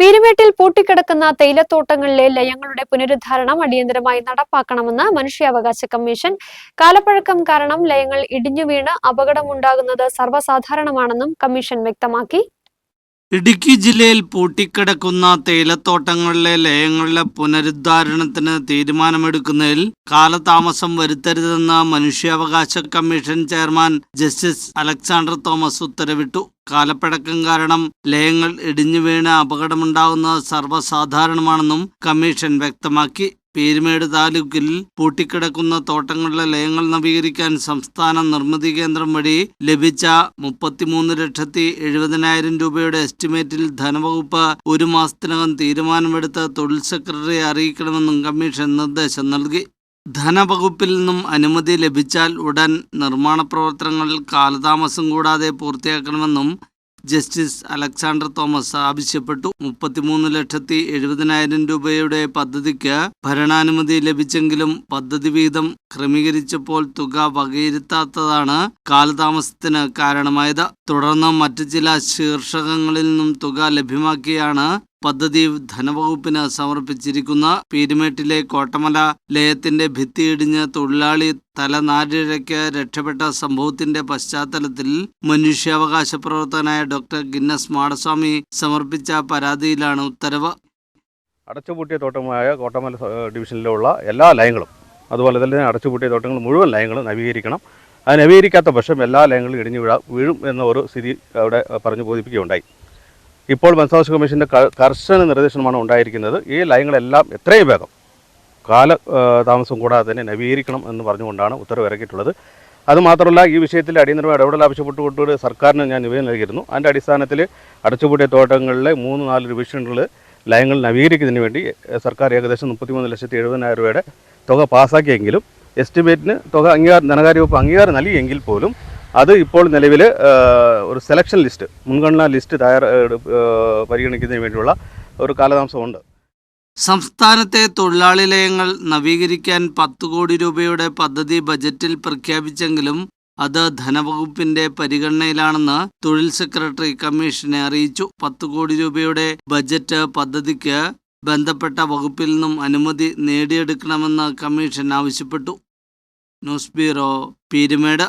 പീരുമേട്ടിൽ പൂട്ടിക്കിടക്കുന്ന തേയിലത്തോട്ടങ്ങളിലെ ലയങ്ങളുടെ പുനരുദ്ധാരണം അടിയന്തരമായി നടപ്പാക്കണമെന്ന് മനുഷ്യാവകാശ കമ്മീഷൻ. കാലപ്പഴക്കം കാരണം ലയങ്ങൾ ഇടിഞ്ഞു വീണ് അപകടമുണ്ടാകുന്നത് സർവസാധാരണമാണെന്നും കമ്മീഷൻ വ്യക്തമാക്കി. ഇടുക്കി ജില്ലയിൽ പൂട്ടിക്കിടക്കുന്ന തേയിലത്തോട്ടങ്ങളിലെ ലയങ്ങളുടെ പുനരുദ്ധാരണത്തിന് തീരുമാനമെടുക്കുന്നതിൽ കാലതാമസം വരുത്തരുതെന്ന് മനുഷ്യാവകാശ commission chairman justice Alexander Thomas ഉത്തരവിട്ടു. കാലപ്പഴക്കം കാരണം ലയങ്ങൾ ഇടിഞ്ഞു വീണ് അപകടമുണ്ടാകുന്നത് സർവസാധാരണമാണെന്നും കമ്മീഷൻ വ്യക്തമാക്കി. പീരുമേട് താലൂക്കിൽ പൂട്ടിക്കിടക്കുന്ന തോട്ടങ്ങളിലെ ലയങ്ങൾ നവീകരിക്കാൻ സംസ്ഥാന നിർമ്മിതി കേന്ദ്രം വഴി ലഭിച്ച മുപ്പത്തിമൂന്ന് ലക്ഷത്തി എഴുപതിനായിരം രൂപയുടെ എസ്റ്റിമേറ്റിൽ ധനവകുപ്പ് ഒരു മാസത്തിനകം തീരുമാനമെടുത്ത് തൊഴിൽ സെക്രട്ടറിയെ അറിയിക്കണമെന്നും കമ്മീഷൻ നിർദ്ദേശം നൽകി. ധനവകുപ്പിൽ നിന്നും അനുമതി ലഭിച്ചാൽ ഉടൻ നിർമ്മാണ പ്രവർത്തനങ്ങൾ കാലതാമസം കൂടാതെ പൂർത്തിയാക്കണമെന്നും ജസ്റ്റിസ് അലക്സാണ്ടർ തോമസ് ആവശ്യപ്പെട്ടു. മുപ്പത്തിമൂന്ന് ലക്ഷത്തി എഴുപതിനായിരം രൂപയുടെ പദ്ധതിക്ക് ഭരണാനുമതി ലഭിച്ചെങ്കിലും പദ്ധതി വീതം ക്രമീകരിച്ചപ്പോൾ തുക വകയിരുത്താത്തതാണ് കാലതാമസത്തിന് കാരണമായത്. തുടർന്ന് മറ്റു ചില ശീർഷകങ്ങളിൽ നിന്നും തുക ലഭ്യമാക്കിയാണ് പദ്ധതി ധനവകുപ്പിന് സമർപ്പിച്ചിരിക്കുന്ന പീരുമേട്ടിലെ കോട്ടമല ലയത്തിന്റെ ഭിത്തിയിടിഞ്ഞ് തൊഴിലാളി തലനാരിഴയ്ക്ക് രക്ഷപ്പെട്ട സംഭവത്തിന്റെ പശ്ചാത്തലത്തിൽ മനുഷ്യാവകാശ പ്രവർത്തകനായ ഡോക്ടർ ഗിന്നസ് മാടസ്വാമി സമർപ്പിച്ച പരാതിയിലാണ് ഉത്തരവ്. അടച്ചുപൂട്ടിയ തോട്ടമായ കോട്ടമല ഡിവിഷനിലുള്ള എല്ലാ ലയങ്ങളും അതുപോലെ തന്നെ അടച്ചുപൂട്ടിയ തോട്ടങ്ങൾ മുഴുവൻ ലയങ്ങളും നവീകരിക്കണം. അത് നവീകരിക്കാത്ത പക്ഷം എല്ലാ ലയങ്ങളും ഇടിഞ്ഞു വീഴാം വീഴും എന്ന ഒരു സ്ഥിതി അവിടെ പറഞ്ഞു ബോധിപ്പിക്കുകയുണ്ടായി. ഇപ്പോൾ വനസാവകാശ കമ്മീഷന്റെ കർശന നിർദ്ദേശമാണ് ഉണ്ടായിരിക്കുന്നത്. ഈ ലയങ്ങളെല്ലാം എത്രയും വേഗം കാല താമസം കൂടാതെ തന്നെ നവീകരിക്കണം എന്ന് പറഞ്ഞുകൊണ്ടാണ് ഉത്തരവ് ഇറക്കിയിട്ടുള്ളത്. അതുമാത്രമല്ല ഈ വിഷയത്തിൽ അടിയന്തരമായി ഇടപെടൽ ആവശ്യപ്പെട്ടുകൊണ്ട് സർക്കാരിന് ഞാൻ നിവേദനം നൽകിയിരുന്നു. അതിന്റെ അടിസ്ഥാനത്തിൽ അടച്ചുപൂട്ടിയ തോട്ടങ്ങളിലെ മൂന്ന് നാല് ഡിവിഷനുകൾ ലയങ്ങൾ നവീകരിക്കുന്നതിന് വേണ്ടി സർക്കാർ ഏകദേശം മുപ്പത്തിമൂന്ന് ലക്ഷത്തി എഴുപതിനായിരം രൂപയുടെ തുക പാസ്സാക്കിയെങ്കിലും എസ്റ്റിമേറ്റിന് തുക അംഗീകാരം ധനകാര്യ വകുപ്പ് അംഗീകാരം നൽകിയെങ്കിൽ പോലും അത് ഇപ്പോൾ നിലവിൽ ഒരു സെലക്ഷൻ ലിസ്റ്റ് മുൻഗണനാ ലിസ്റ്റ് തയ്യാർ പരിഗണിക്കുന്നതിന് വേണ്ടിയുള്ള ഒരു കാലതാമസമുണ്ട്. സംസ്ഥാനത്തെ തൊഴിലാളി ലയങ്ങൾ നവീകരിക്കാൻ പത്ത് കോടി രൂപയുടെ പദ്ധതി ബജറ്റിൽ പ്രഖ്യാപിച്ചെങ്കിലും അത് ധനവകുപ്പിന്റെ പരിഗണനയിലാണെന്ന് തൊഴിൽ സെക്രട്ടറി കമ്മീഷനെ അറിയിച്ചു. പത്ത് കോടി രൂപയുടെ ബജറ്റ് പദ്ധതിക്ക് ബന്ധപ്പെട്ട വകുപ്പിൽ നിന്നും അനുമതി നേടിയെടുക്കണമെന്ന് കമ്മീഷൻ ആവശ്യപ്പെട്ടു. News bureau Peermade.